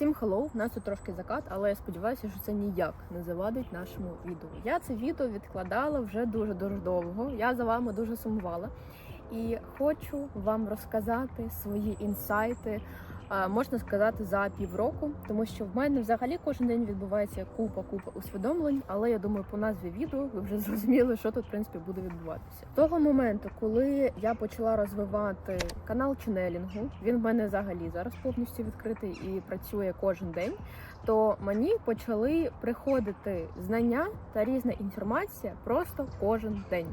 Всім хеллоу, в нас тут трошки закат, але я сподіваюся, що це ніяк не завадить нашому відео. Я це відео відкладала вже дуже дуже довго. Я за вами дуже сумувала і хочу вам розказати свої інсайти. А, Можна сказати за півроку, тому що в мене взагалі кожен день відбувається купа купа усвідомлень. Але я думаю, по назві відео ви вже зрозуміли, що тут в принципі буде відбуватися. Того моменту, коли я почала розвивати канал ченелінгу, він в мене взагалі зараз повністю відкритий і працює кожен день. То мені почали приходити знання та різна інформація просто кожен день.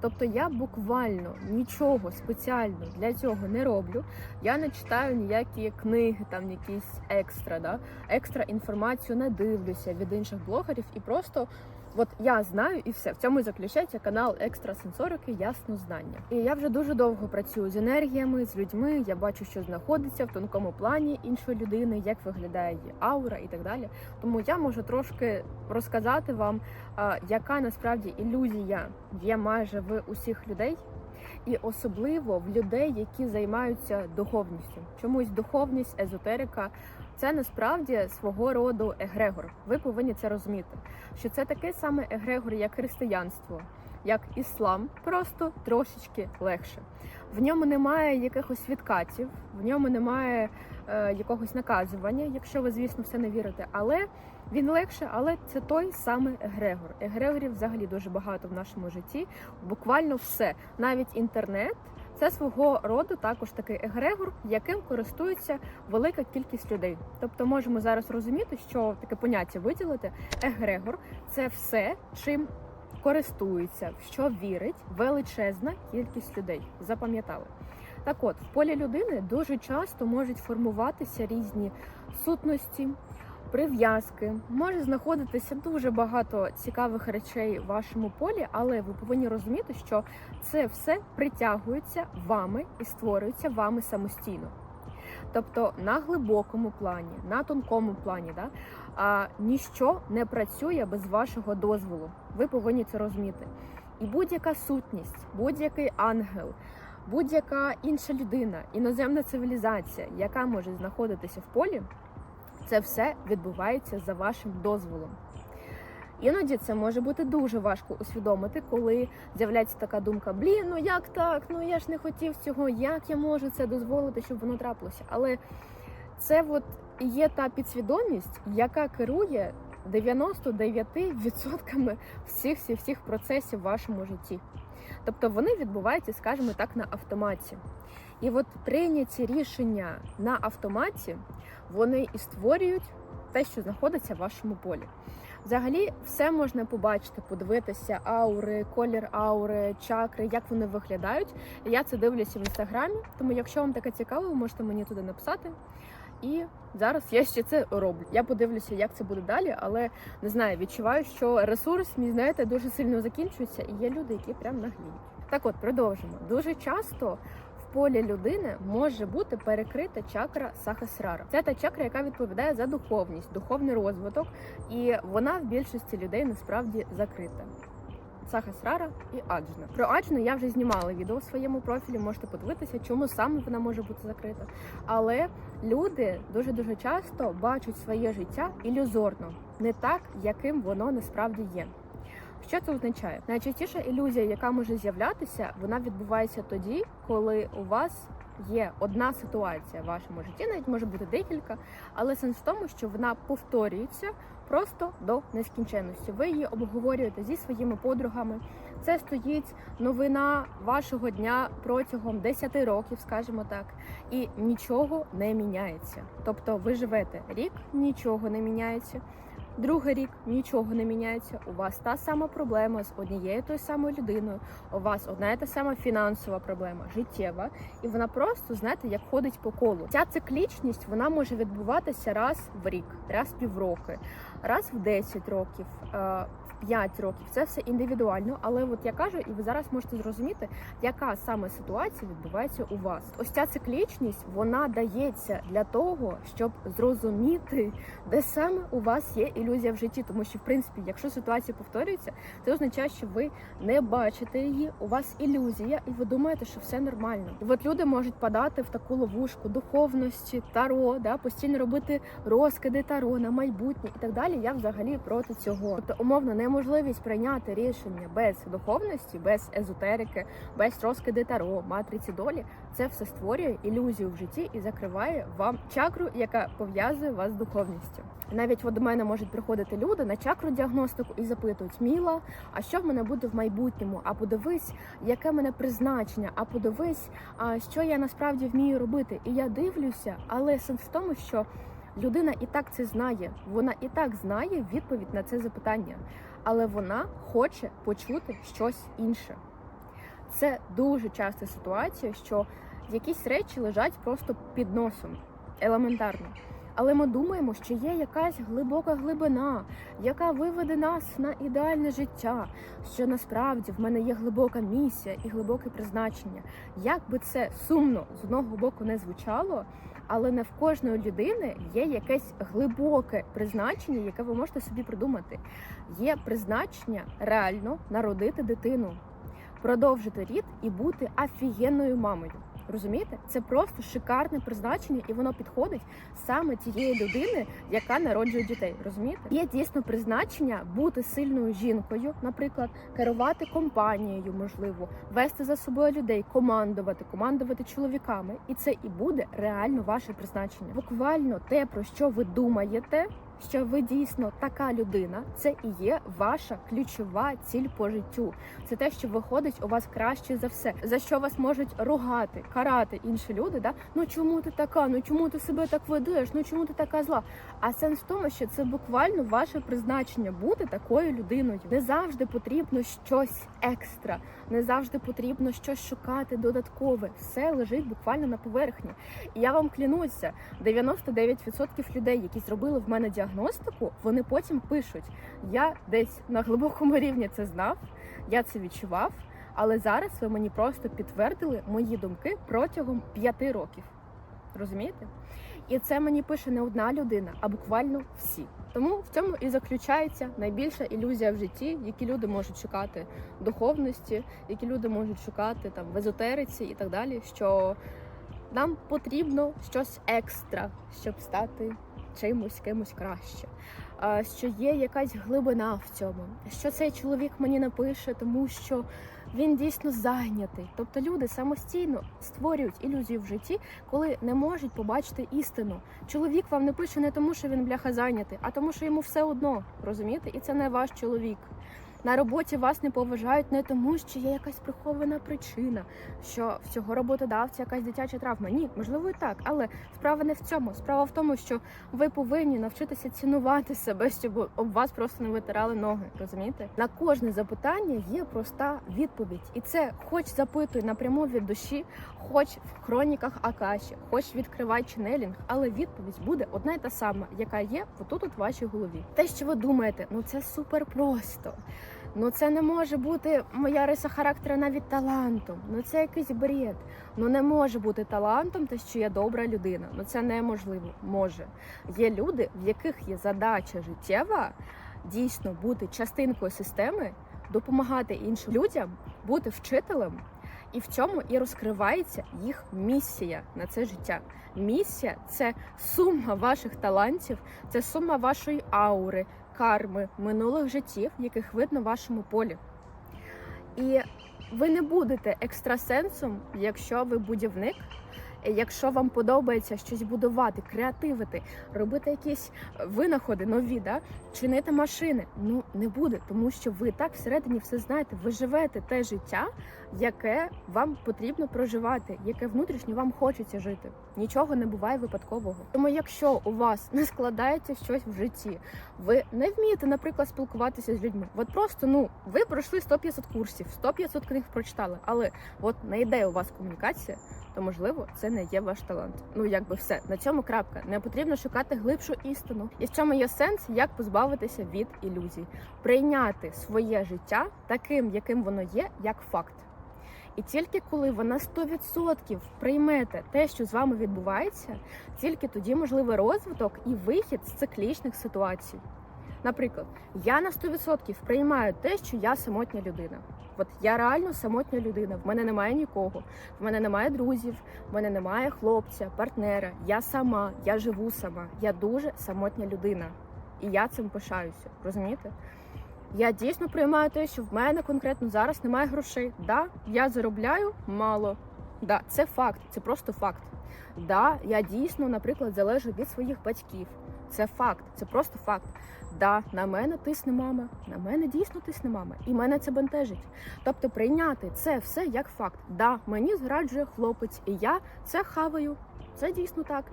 Тобто я буквально нічого спеціально для цього не роблю. Я не читаю ніякі книги, там якісь екстра, да? екстра інформацію не дивлюся від інших блогерів і просто. От я знаю і все. В цьому і заключається канал Екстрасенсорики Ясно знання. І я вже дуже довго працюю з енергіями, з людьми. Я бачу, що знаходиться в тонкому плані іншої людини, як виглядає її аура і так далі. Тому я можу трошки розказати вам, яка насправді ілюзія є майже в усіх людей. І особливо в людей, які займаються духовністю. Чомусь духовність, езотерика це насправді свого роду егрегор. Ви повинні це розуміти, що це такий самий егрегор, як християнство, як іслам, просто трошечки легше. В ньому немає якихось відкатів, в ньому немає е, якогось наказування, якщо ви, звісно, все не вірите. Але він легше, але це той самий егрегор. Егрегорів взагалі дуже багато в нашому житті. Буквально все, навіть інтернет. Це свого роду також такий егрегор, яким користується велика кількість людей. Тобто можемо зараз розуміти, що таке поняття виділити. Егрегор це все, чим користується, в що вірить величезна кількість людей. Запам'ятали. Так от, в полі людини дуже часто можуть формуватися різні сутності, прив'язки. Може знаходитися дуже багато цікавих речей в вашому полі, але ви повинні розуміти, що це все притягується вами і створюється вами самостійно. Тобто на глибокому плані, на тонкому плані, да, а, ніщо не працює без вашого дозволу. Ви повинні це розуміти. І будь-яка сутність, будь-який ангел, будь-яка інша людина, іноземна цивілізація, яка може знаходитися в полі, це все відбувається за вашим дозволом. Іноді це може бути дуже важко усвідомити, коли з'являється така думка: блін, ну як так? Ну я ж не хотів цього, як я можу це дозволити, щоб воно трапилося. Але це от є та підсвідомість, яка керує 99% всіх всіх всіх процесів в вашому житті. Тобто вони відбуваються, скажімо так, на автоматі. І от прийняті рішення на автоматі, вони і створюють те, що знаходиться в вашому полі. Взагалі, все можна побачити, подивитися аури, колір аури, чакри, як вони виглядають. Я це дивлюся в інстаграмі, тому якщо вам таке цікаво, ви можете мені туди написати. І зараз я ще це роблю. Я подивлюся, як це буде далі, але не знаю, відчуваю, що ресурс мій, знаєте, дуже сильно закінчується, і є люди, які прям нагліють. Так от, продовжимо. Дуже часто полі людини може бути перекрита чакра Сахасрара. Це та чакра, яка відповідає за духовність, духовний розвиток, і вона в більшості людей насправді закрита. Сахасрара і Аджна. Про Аджну я вже знімала відео в своєму профілі. Можете подивитися, чому саме вона може бути закрита. Але люди дуже дуже часто бачать своє життя ілюзорно, не так, яким воно насправді є. Що це означає? Найчастіша ілюзія, яка може з'являтися, вона відбувається тоді, коли у вас є одна ситуація в вашому житті, навіть може бути декілька, але сенс в тому, що вона повторюється просто до нескінченності. Ви її обговорюєте зі своїми подругами. Це стоїть новина вашого дня протягом 10 років, скажімо так, і нічого не міняється. Тобто ви живете рік, нічого не міняється. Другий рік нічого не міняється. У вас та сама проблема з однією тою самою людиною. У вас одна і та сама фінансова проблема, життєва, і вона просто знаєте, як ходить по колу. Ця циклічність вона може відбуватися раз в рік, раз в півроки, раз в 10 років. Е, 5 років. Це все індивідуально, але от я кажу, і ви зараз можете зрозуміти, яка саме ситуація відбувається у вас. Ось ця циклічність вона дається для того, щоб зрозуміти, де саме у вас є ілюзія в житті. Тому що, в принципі, якщо ситуація повторюється, це означає, що ви не бачите її, у вас ілюзія, і ви думаєте, що все нормально. І от люди можуть падати в таку ловушку духовності, таро, да, постійно робити розкиди таро на майбутнє і так далі. Я взагалі проти цього. Тобто, умовно, неможливість прийняти рішення без духовності, без езотерики, без розкиди таро, матриці долі. Це все створює ілюзію в житті і закриває вам чакру, яка пов'язує вас з духовністю. Навіть от до мене можуть приходити люди на чакру діагностику і запитують: Міла, а що в мене буде в майбутньому? А подивись, яке мене призначення, а подивись, а що я насправді вмію робити. І я дивлюся, але сенс в тому, що людина і так це знає, вона і так знає відповідь на це запитання, але вона хоче почути щось інше. Це дуже часта ситуація, що якісь речі лежать просто під носом, елементарно. Але ми думаємо, що є якась глибока глибина, яка виведе нас на ідеальне життя. Що насправді в мене є глибока місія і глибоке призначення. Як би це сумно з одного боку не звучало, але не в кожної людини є якесь глибоке призначення, яке ви можете собі придумати. Є призначення реально народити дитину, продовжити рід і бути офігенною мамою. Розумієте, це просто шикарне призначення, і воно підходить саме тієї людини, яка народжує дітей. Розумієте? Є дійсно призначення бути сильною жінкою, наприклад, керувати компанією, можливо, вести за собою людей, командувати, командувати чоловіками, і це і буде реально ваше призначення. Буквально те, про що ви думаєте. Що ви дійсно така людина, це і є ваша ключова ціль по життю. Це те, що виходить у вас краще за все, за що вас можуть ругати, карати інші люди. Да? Ну чому ти така? Ну чому ти себе так ведеш? Ну чому ти така зла? А сенс в тому, що це буквально ваше призначення бути такою людиною. Не завжди потрібно щось екстра, не завжди потрібно щось шукати додаткове. Все лежить буквально на поверхні. І я вам клянуся, 99% людей, які зробили в мене діагностику, вони потім пишуть: я десь на глибокому рівні це знав, я це відчував. Але зараз ви мені просто підтвердили мої думки протягом п'яти років. Розумієте? І це мені пише не одна людина, а буквально всі. Тому в цьому і заключається найбільша ілюзія в житті, які люди можуть шукати духовності, які люди можуть шукати там в езотериці і так далі. Що нам потрібно щось екстра, щоб стати чимось кимось краще. Що є якась глибина в цьому, що цей чоловік мені напише, тому що він дійсно зайнятий. Тобто люди самостійно створюють ілюзію в житті, коли не можуть побачити істину. Чоловік вам не пише не тому, що він бляха зайнятий, а тому, що йому все одно розумієте, і це не ваш чоловік. На роботі вас не поважають не тому, що є якась прихована причина, що в цього роботодавця якась дитяча травма. Ні, можливо, і так, але справа не в цьому. Справа в тому, що ви повинні навчитися цінувати себе, щоб об вас просто не витирали ноги. Розумієте? На кожне запитання є проста відповідь, і це хоч запитуй напряму від душі, хоч в хроніках Акаші, хоч відкривай ченелінг, але відповідь буде одна й та сама, яка є отут от в вашій голові. Те, що ви думаєте, ну це супер просто. Ну це не може бути моя риса характера навіть талантом. Ну це якийсь бред. Ну не може бути талантом, те, що я добра людина. Ну це неможливо. Може. Є люди, в яких є задача життєва дійсно бути частинкою системи, допомагати іншим людям, бути вчителем. І в цьому і розкривається їх місія на це життя. Місія це сума ваших талантів, це сума вашої аури, карми, минулих життів, яких видно в вашому полі. І ви не будете екстрасенсом, якщо ви будівник, якщо вам подобається щось будувати, креативити, робити якісь винаходи нові, да? чинити машини. Ну не буде, тому що ви так всередині все знаєте. Ви живете те життя, яке вам потрібно проживати, яке внутрішньо вам хочеться жити. Нічого не буває випадкового. Тому, якщо у вас не складається щось в житті, ви не вмієте, наприклад, спілкуватися з людьми. От просто ну ви пройшли 100-500 курсів, 100-500 книг прочитали, але от не йде у вас комунікація, то можливо це не є ваш талант. Ну якби все на цьому крапка. Не потрібно шукати глибшу істину. І в цьому є сенс, як позбавитися від ілюзій, прийняти своє життя таким, яким воно є, як факт. І тільки коли ви на 100% приймете те, що з вами відбувається, тільки тоді можливий розвиток і вихід з циклічних ситуацій. Наприклад, я на 100% приймаю те, що я самотня людина. От я реально самотня людина. В мене немає нікого, в мене немає друзів, в мене немає хлопця, партнера. Я сама, я живу сама. Я дуже самотня людина. І я цим пишаюся. Розумієте? Я дійсно приймаю те, що в мене конкретно зараз немає грошей. Да, я заробляю мало. Да, це факт, це просто факт. Да, я дійсно, наприклад, залежу від своїх батьків. Це факт, це просто факт. Да, на мене тисне мама, на мене дійсно тисне мама, і мене це бентежить. Тобто прийняти це все як факт. Да, мені зраджує хлопець, і я це хаваю. Це дійсно так.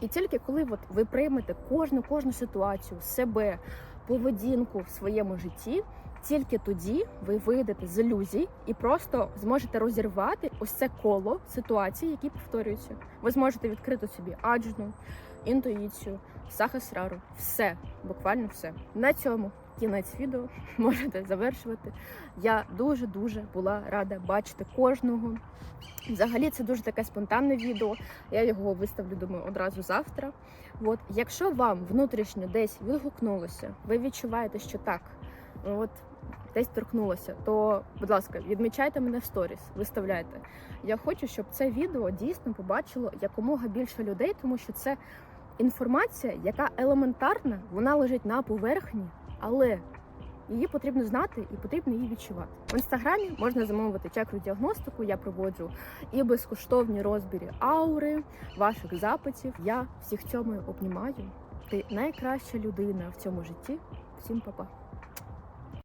І тільки коли от ви приймете кожну кожну ситуацію, себе, поведінку в своєму житті, тільки тоді ви вийдете з ілюзій і просто зможете розірвати ось це коло ситуацій, які повторюються. Ви зможете відкрити собі аджну, інтуїцію, сахасрару, все, буквально все. На цьому кінець відео можете завершувати. Я дуже дуже була рада бачити кожного. Взагалі, це дуже таке спонтанне відео. Я його виставлю, думаю, одразу завтра. От, якщо вам внутрішньо десь відгукнулося, ви відчуваєте, що так, от десь торкнулося, то, будь ласка, відмічайте мене в сторіс, виставляйте. Я хочу, щоб це відео дійсно побачило якомога більше людей, тому що це інформація, яка елементарна, вона лежить на поверхні, але її потрібно знати і потрібно її відчувати. В інстаграмі можна замовити чекру діагностику. Я проводжу і безкоштовні розбірі аури, ваших запитів. Я всіх цьому обнімаю. Ти найкраща людина в цьому житті. Всім па-па.